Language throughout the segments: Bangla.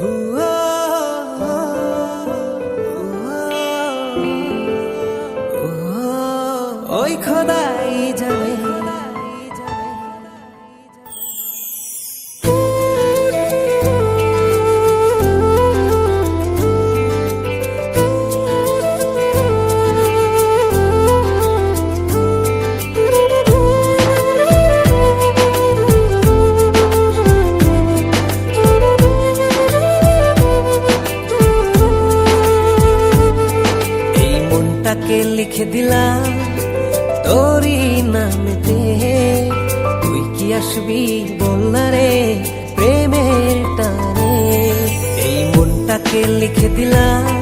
Whoa. আসবি বল না রে প্রেমের টানে। এই মনটাকে লিখে দিলাম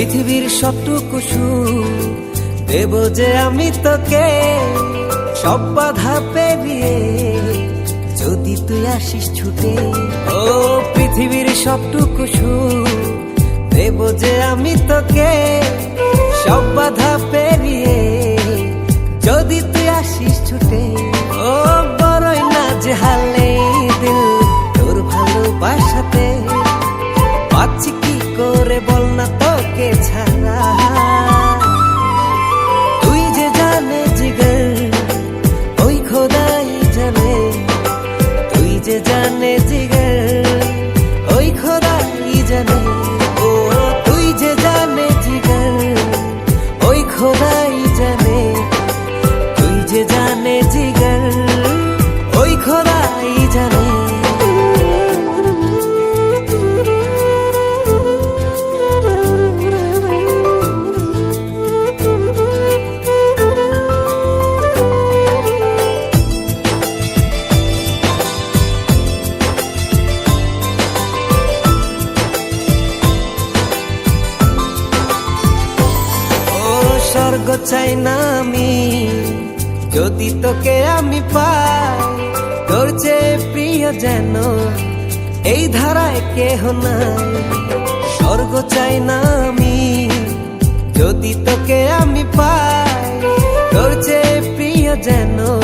পৃথিবীর সবটুকু দেব যে আমি তোকে। সব বাধা পেরিয়ে যদি তুই আসিস ছুটে। ও, পৃথিবীর সবটুকু দেব যে আমি তোকে। সব বাধা পেরিয়ে যদি তুই আসিস ছুটে। ও, বড়ই না যে হালে যে জানে জিগর চাই না আমি। যদি তোকে আমি পাই, তোর যে প্রিয় যেন এই ধারায় কেহ নাই। স্বর্গ চাই না আমি। যদি তোকে আমি পাই, তোর যে প্রিয় যেন